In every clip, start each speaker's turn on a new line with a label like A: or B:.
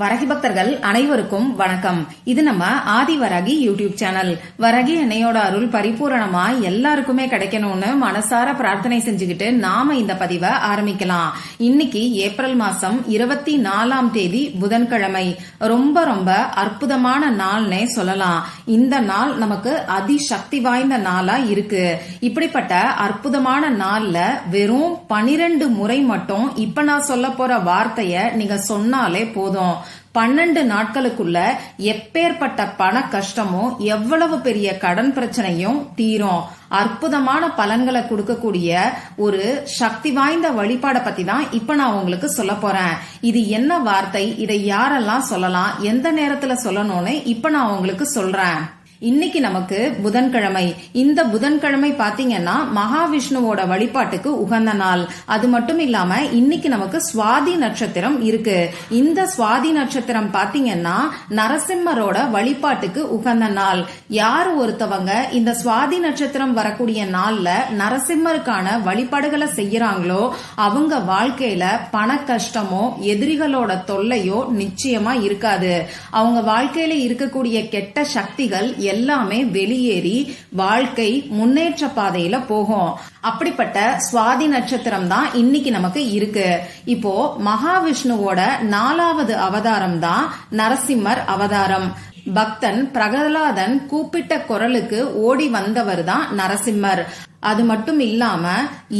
A: வரகி பக்தர்கள் அனைவருக்கும் வணக்கம். இது நம்ம ஆதி வரகி யூடியூப் சேனல். வரகி அன்னையோட அருள் பரிபூரணமா எல்லாருக்குமே கிடைக்கணும்னு மனசார பிரார்த்தனை செஞ்சுக்கிட்டு நாம இந்த பதிவை ஆரம்பிக்கலாம். இன்னைக்கு ஏப்ரல் மாசம் இருபத்தி நாலாம் தேதி புதன்கிழமை. ரொம்ப ரொம்ப அற்புதமான நாள்னே சொல்லலாம். இந்த நாள் நமக்கு அதிசக்தி வாய்ந்த நாளா இருக்கு. இப்படிப்பட்ட அற்புதமான நாள்ல வெறும் பனிரெண்டு முறை மட்டும் இப்ப நான் சொல்ல போற வார்த்தைய நீங்க சொன்னாலே போதும். பன்னெண்டு நாட்களுக்குள்ள எப்பேற்பட்ட பண கஷ்டமும் எவ்வளவு பெரிய கடன் பிரச்சனையும் தீரும். அற்புதமான பலன்களை கொடுக்கக்கூடிய ஒரு சக்தி வாய்ந்த வழிபாடை பத்தி தான் இப்ப நான் உங்களுக்கு சொல்ல போறேன். இது என்ன வார்த்தை? இதை யாரெல்லாம் சொல்லலாம்? எந்த நேரத்துல சொல்லணும்னு இப்ப நான் உங்களுக்கு சொல்றேன். இன்னைக்கு நமக்கு புதன்கிழமை. இந்த புதன்கிழமை பாத்தீங்கன்னா மகாவிஷ்ணுவோட வழிபாட்டுக்கு உகந்த நாள். அது மட்டும் இல்லாம இன்னைக்கு நமக்கு சுவாதி நட்சத்திரம் இருக்கு. இந்த சுவாதி நட்சத்திரம் பாத்தீங்கன்னா நரசிம்மரோட வழிபாட்டுக்கு உகந்த நாள். யார் ஒருத்தவங்க இந்த சுவாதி நட்சத்திரம் வரக்கூடிய நாள்ல நரசிம்மருக்கான வழிபாடுகளை செய்யறாங்களோ அவங்க வாழ்க்கையில பண கஷ்டமோ எதிரிகளோட தொல்லையோ நிச்சயமா இருக்காது. அவங்க வாழ்க்கையில இருக்கக்கூடிய கெட்ட சக்திகள் எல்லாமே வெளியேறி வாழ்க்கை முன்னேற்ற பாதையில போகும். அப்படிப்பட்ட சுவாதி நட்சத்திரம் தான் இன்னைக்கு நமக்கு இருக்கு. இப்போ மகாவிஷ்ணுவோட நாலாவது அவதாரம் தான் நரசிம்மர் அவதாரம். பக்தன் பிரகலாதன் கூப்பிட்ட குரலுக்கு ஓடி வந்தவர் தான் நரசிம்மர். அது மட்டும் இல்லாம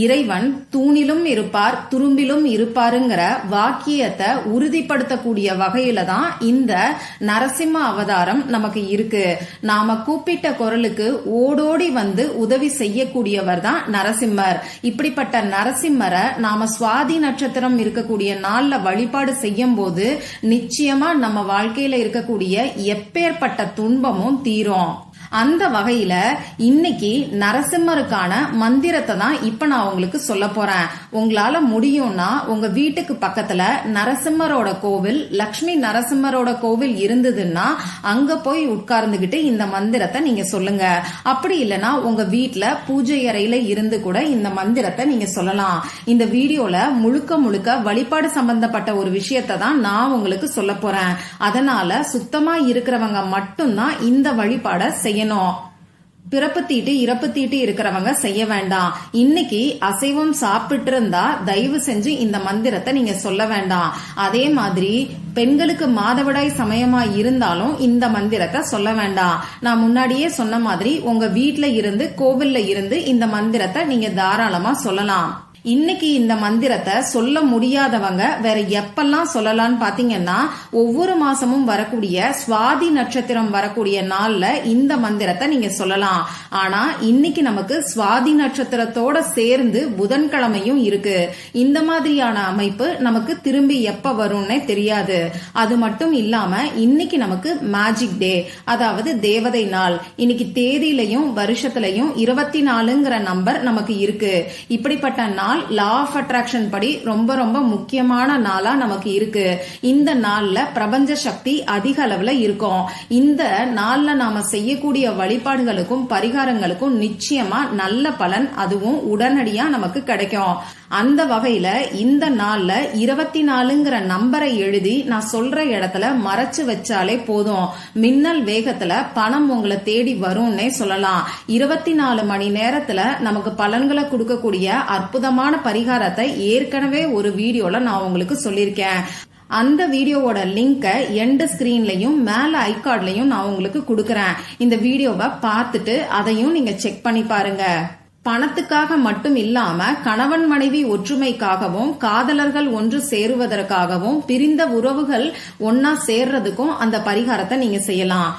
A: இறைவன் தூணிலும் இருப்பார் துரும்பிலும் இருப்பாருங்கிற வாக்கியத்தை உறுதிப்படுத்தக்கூடிய வகையில தான் இந்த நரசிம்ம அவதாரம் நமக்கு இருக்கு. நாம கூப்பிட்ட குரலுக்கு ஓடோடி வந்து உதவி செய்யக்கூடியவர் தான் நரசிம்மர். இப்படிப்பட்ட நரசிம்மரை நாம சுவாதி நட்சத்திரம் இருக்கக்கூடிய நாள்ல வழிபாடு செய்யும் போது நிச்சயமா நம்ம வாழ்க்கையில இருக்கக்கூடிய எப்பேற்பட்ட துன்பமும் தீரும். அந்த வகையில இன்னைக்கு நரசிம்மருக்கான மந்திரத்தை தான் இப்ப நான் உங்களுக்கு சொல்ல போறேன். உங்களால முடியும்னா உங்க வீட்டுக்கு பக்கத்துல நரசிம்மரோட கோவில் லக்ஷ்மி நரசிம்மரோட கோவில் இருந்ததுன்னா அங்க போய் உட்கார்ந்துகிட்டு இந்த மந்திரத்தை நீங்க சொல்லுங்க. அப்படி இல்லைன்னா உங்க வீட்டுல பூஜை அறையில இருந்து கூட இந்த மந்திரத்தை நீங்க சொல்லலாம். இந்த வீடியோல முழுக்க முழுக்க வழிபாடு சம்பந்தப்பட்ட ஒரு விஷயத்தை தான் நான் உங்களுக்கு சொல்ல போறேன். அதனால சுத்தமா இருக்கிறவங்க மட்டும்தான் இந்த வழிபாட செய்ய செய்யணும். பிறப்பு தீட்டு இறப்பு தீட்டு இருக்கிறவங்க செய்ய வேண்டாம். இன்னைக்கு அசைவம் சாப்பிட்டு இருந்தா தயவு செஞ்சு இந்த மந்திரத்தை நீங்க சொல்ல வேண்டாம். அதே மாதிரி பெண்களுக்கு மாதவிடாய் சமயமா இருந்தாலும் இந்த மந்திரத்தை சொல்ல வேண்டாம். நான் முன்னாடியே சொன்ன மாதிரி உங்க வீட்ல இருந்து கோவில்ல இருந்து இந்த மந்திரத்தை நீங்க தாராளமா சொல்லலாம். இன்னைக்கு இந்த மந்திரத்தை சொல்ல முடியாதவங்க வேற எப்பெல்லாம் சொல்லலாம்னு பாத்தீங்கன்னா ஒவ்வொரு மாசமும் வரக்கூடிய சுவாதி நட்சத்திரம் வரக்கூடிய நாள்ல இந்த மந்திரத்தை நீங்க சொல்லலாம். ஆனா இன்னைக்கு நமக்கு சுவாதி நட்சத்திரத்தோட சேர்ந்து புதன்கிழமையும் இருக்கு. இந்த மாதிரியான அமைப்பு நமக்கு திரும்பி எப்ப வரும்னே தெரியாது. அது மட்டும் இல்லாம இன்னைக்கு நமக்கு மேஜிக் டே அதாவது தேவதை நாள். இன்னைக்கு தேதியிலையும் வருஷத்திலையும் இருபத்தி நாலுங்கிற நம்பர் நமக்கு இருக்கு. இப்படிப்பட்ட நாள் நாள் லா ஆஃப் அட்ராக்ஷன் படி ரொம்ப ரொம்ப முக்கியமான நாளா நமக்கு இருக்கு. இந்த நாள்ல பிரபஞ்ச சக்தி அதிக அளவுல இருக்கும். இந்த நாள்ல நாம செய்யக்கூடிய வழிபாடுகளுக்கும் பரிகாரங்களுக்கும் நிச்சயமா நல்ல பலன் அதுவும் உடனடியா நமக்கு கிடைக்கும். அந்த வகையில இந்த நாள்ல இருபத்தி நாலுங்கிற நம்பரை எழுதி நான் சொல்ற இடத்துல மறைச்சு வச்சாலே போதும். மின்னல் வேகத்துல பணம் உங்களை தேடி வரும்னே சொல்லலாம். இருபத்தி நாலு மணி நேரத்துல நமக்கு பலன்களை கொடுக்கக்கூடிய அற்புதமான பரிகாரத்தை ஏற்கனவே ஒரு வீடியோல நான் உங்களுக்கு சொல்லியிருக்கேன். அந்த வீடியோவோட லிங்கை எண்டு ஸ்கிரீன்லையும் மேல ஐகார்ட்லையும் நான் உங்களுக்கு கொடுக்கறேன். இந்த வீடியோவை பார்த்துட்டு அதையும் நீங்க செக் பண்ணி பாருங்க. பணத்துக்காக மட்டும் இல்லாம கணவன் மனைவி ஒற்றுமைக்காகவும் காதலர்கள் ஒன்று சேருவதற்காகவும் பிரிந்த உறவுகள் ஒன்னா சேர்றதுக்கும் அந்த பரிகாரத்தை நீங்க செய்யலாம்.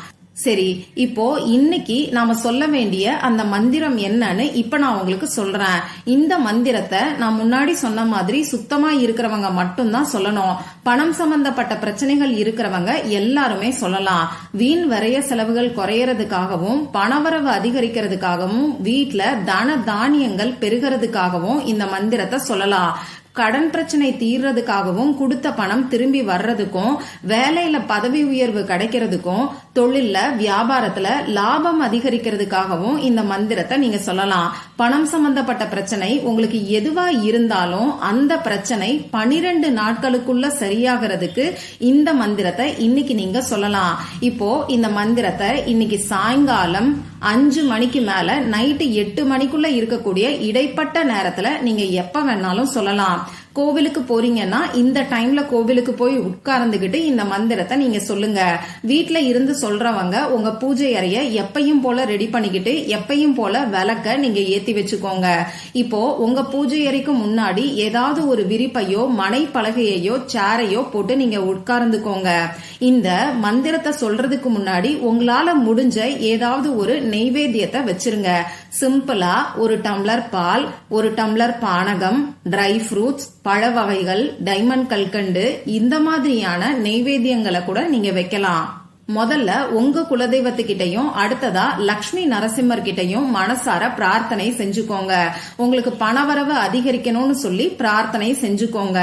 A: சரி இப்போ இன்னைக்கு நாம சொல்ல வேண்டிய அந்த மந்திரம் என்னன்னு இப்ப நான் உங்களுக்கு சொல்றேன். இந்த மந்திரத்தை நான் முன்னாடி சொன்ன மாதிரி சுத்தமா இருக்கிறவங்க மட்டும்தான் சொல்லணும். பணம் சம்பந்தப்பட்ட பிரச்சனைகள் இருக்கிறவங்க எல்லாருமே சொல்லலாம். வீண் வரைய செலவுகள் குறையறதுக்காகவும் பணவரவு அதிகரிக்கிறதுக்காகவும் வீட்டுல தன தானியங்கள் பெருகிறதுக்காகவும் இந்த மந்திரத்தை சொல்லலாம். கடன் பிரச்சனை தீர்றதுக்காகவும் கொடுத்த பணம் திரும்பி வர்றதுக்கும் வேலையில பதவி உயர்வு கிடைக்கிறதுக்கும் தொழில்ல வியாபாரத்துல லாபம் அதிகரிக்கிறதுக்காகவும் இந்த மந்திரத்தை நீங்க சொல்லலாம். பணம் சம்பந்தப்பட்ட பிரச்சனை உங்களுக்கு எதுவா இருந்தாலும் அந்த பிரச்சனை பனிரெண்டு நாட்களுக்குள்ள சரியாகிறதுக்கு இந்த மந்திரத்தை இன்னைக்கு நீங்க சொல்லலாம். இப்போ இந்த மந்திரத்தை இன்னைக்கு சாயங்காலம் அஞ்சு மணிக்கு மேல நைட்டு எட்டு மணிக்குள்ள இருக்கக்கூடிய இடைப்பட்ட நேரத்துல நீங்க எப்ப வேணாலும் சொல்லலாம். கோவிலுக்கு போறீங்கன்னா இந்த டைம்ல கோவிலுக்கு போய் உட்கார்ந்துகிட்டு இந்த மந்திரத்தை நீங்க சொல்லுங்க. வீட்டுல இருந்து சொல்றவங்க உங்க பூஜை அறைய எப்பையும் போல ரெடி பண்ணிக்கிட்டு எப்பையும் போல விளக்க நீங்க ஏத்தி வச்சுக்கோங்க. இப்போ உங்க பூஜை அறைக்கு முன்னாடி ஏதாவது ஒரு விரிப்பையோ மனை பலகையையோ சேரையோ போட்டு நீங்க உட்கார்ந்துக்கோங்க. இந்த மந்திரத்தை சொல்றதுக்கு முன்னாடி உங்களால முடிஞ்ச ஏதாவது ஒரு நெய்வேத்தியத்தை வச்சிருங்க. சிம்பிளா ஒரு டம்ளர் பால் ஒரு டம்ளர் பானகம் ட்ரை ஃப்ரூட்ஸ் பழ வகைகள் டைமண்ட் கல்கண்டு இந்த மாதிரியான நெய்வேத்தியங்களை கூட நீங்க வைக்கலாம். முதல்ல உங்க குலதெய்வத்துக்கிட்டையும் அடுத்ததா லக்ஷ்மி நரசிம்மர் கிட்டையும் மனசார பிரார்த்தனை செஞ்சுக்கோங்க. உங்களுக்கு பணவரவு அதிகரிக்கணும்னு சொல்லி பிரார்த்தனை செஞ்சுக்கோங்க.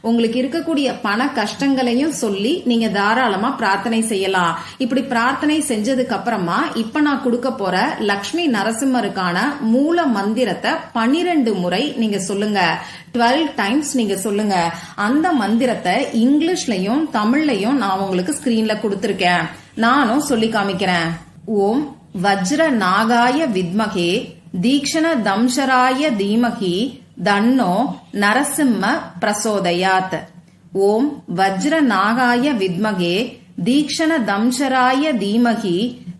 A: உங்களுக்கு இருக்கக்கூடிய பண கஷ்டங்களையும் சொல்லி நீங்க தாராளமா பிரார்த்தனை செய்யலாம். இப்படி பிரார்த்தனை செஞ்சதுக்கு அப்புறமா இப்ப நான் கொடுக்க போற லக்ஷ்மி நரசிம்மருக்கான மூல மந்திரத்தை பனிரெண்டு முறை நீங்க சொல்லுங்க. டுவெல் டைம்ஸ் நீங்க சொல்லுங்க. அந்த மந்திரத்தை இங்கிலீஷ்லயும் தமிழ்லயும் நான் உங்களுக்கு ஸ்கிரீன்ல கொடுத்திருக்கேன். நானும் சொல்லி காமிக்கிறேன். ஓம் வஜ்ர நாகாய வித்மகே தீக்ஷண தம்சராய தீமகி தன்னோ நரசிம்ம பிரசோதயாத். ஓம் வஜ்ர நாகாய வித்மகே தீக்ஷண தம்சராய தீமகி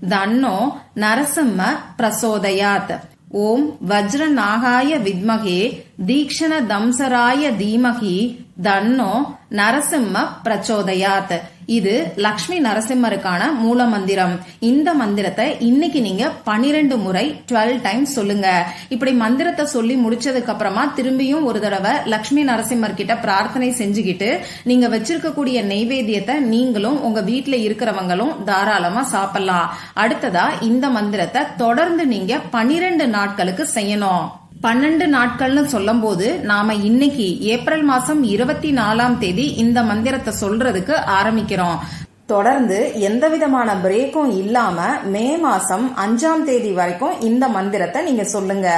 A: தன்னோ நரசிம்ம பிரசோதயாத். ஓம் வஜ்ர நாகாய வித்மகே தீக்ஷண தம்சராய தீமகி தன்னோ நரசிம்ம பிரச்சோதயாத் இது லக்ஷ்மி நரசிம்மருக்கான மூல மந்திரம். இந்த மந்திரத்தை இன்னைக்கு நீங்க பனிரெண்டு முறை டுவெல் டைம்ஸ் சொல்லுங்க. இப்படி மந்திரத்தை சொல்லி முடிச்சதுக்கு அப்புறமா திரும்பியும் ஒரு தடவை லக்ஷ்மி நரசிம்மர் கிட்ட பிரார்த்தனை செஞ்சுக்கிட்டு நீங்க வச்சிருக்கக்கூடிய நெய்வேத்தியத்தை நீங்களும் உங்க வீட்டுல இருக்கிறவங்களும் தாராளமா சாப்பிடலாம். அடுத்ததா இந்த மந்திரத்தை தொடர்ந்து நீங்க பனிரெண்டு நாட்களுக்கு செய்யணும். பன்னெண்டு நாட்கள்னு சொல்லும்போது நாம இன்னைக்கு ஏப்ரல் மாசம் இருபத்தி நாலாம் தேதி இந்த மந்திரத்தை சொல்றதுக்கு ஆரம்பிக்கிறோம். தொடர்ந்து எந்த விதமான பிரேக்கும் இல்லாம மே மாசம் அஞ்சாம் தேதி வரைக்கும் இந்த மந்திரத்தை நீங்க சொல்லுங்க.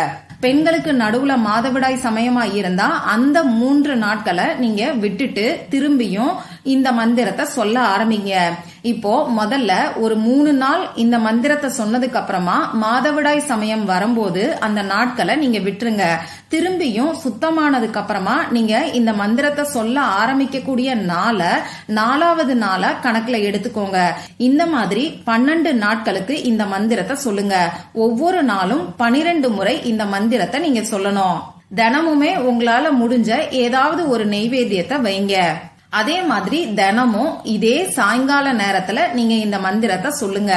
A: பெண்களுக்கு நடுவுல மாதவிடாய் சமயமா இருந்தா அந்த மூன்று நாட்களை நீங்க விட்டுட்டு திரும்பியும் இந்த மந்திரத்தை சொல்ல ஆரம்பிங்க. இப்போ முதல்ல ஒரு மூணு நாள் இந்த மந்திரத்தை சொன்னதுக்கு அப்புறமா மாதவிடாய் சமயம் வரும்போது அந்த நாட்களை நீங்க விட்டுருங்க. திரும்பியும் சுத்தமானதுக்கு அப்புறமா நீங்க இந்த மந்திரத்தை சொல்ல ஆரம்பிக்கக்கூடிய நாளை நாலாவது நாளை கணக்குல எடுத்துக்கோங்க. இந்த மாதிரி பன்னெண்டு நாட்களுக்கு இந்த மந்திரத்தை சொல்லுங்க. ஒவ்வொரு நாளும் பனிரெண்டு முறை இந்த மந்திரத்தை நீங்க சொல்லணும். தினமுமே உங்களால முடிஞ்ச ஏதாவது ஒரு நெய்வேத்தியத்தை வைங்க. அதே மாதிரி தினமும் இதே சாயங்கால நேரத்துல நீங்க இந்த மந்திரத்தை சொல்லுங்க.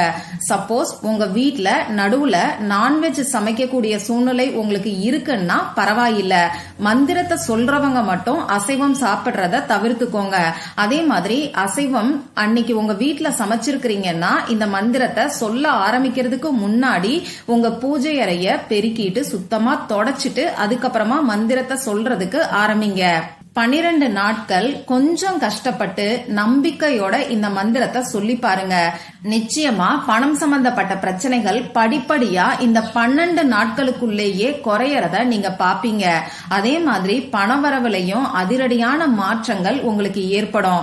A: சப்போஸ் உங்க வீட்டுல நடுவுல நான்வெஜ் சமைக்கக்கூடிய சூழ்நிலை உங்களுக்கு இருக்குன்னா பரவாயில்ல. மந்திரத்தை சொல்றவங்க மட்டும் அசைவம் சாப்பிடுறத தவிர்த்துக்கோங்க. அதே மாதிரி அசைவம் அன்னைக்கு உங்க வீட்டுல சமைச்சிருக்கிறீங்கன்னா இந்த மந்திரத்தை சொல்ல ஆரம்பிக்கிறதுக்கு முன்னாடி உங்க பூஜை அறைய பெருக்கிட்டு சுத்தமா தொடச்சிட்டு அதுக்கப்புறமா மந்திரத்தை சொல்றதுக்கு ஆரம்பிங்க. பனிரெண்டு நாட்கள் கொஞ்சம் கஷ்டப்பட்டு நம்பிக்கையோட இந்த மந்திரத்தை சொல்லி பாருங்க. நிச்சயமா பணம் சம்பந்தப்பட்ட பிரச்சனைகள் படிப்படியா இந்த பன்னெண்டு நாட்களுக்குள்ளேயே குறையறத நீங்க பாப்பீங்க. அதே மாதிரி பணவரவுலையும் அதிரடியான மாற்றங்கள் உங்களுக்கு ஏற்படும்.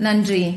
A: நன்றி.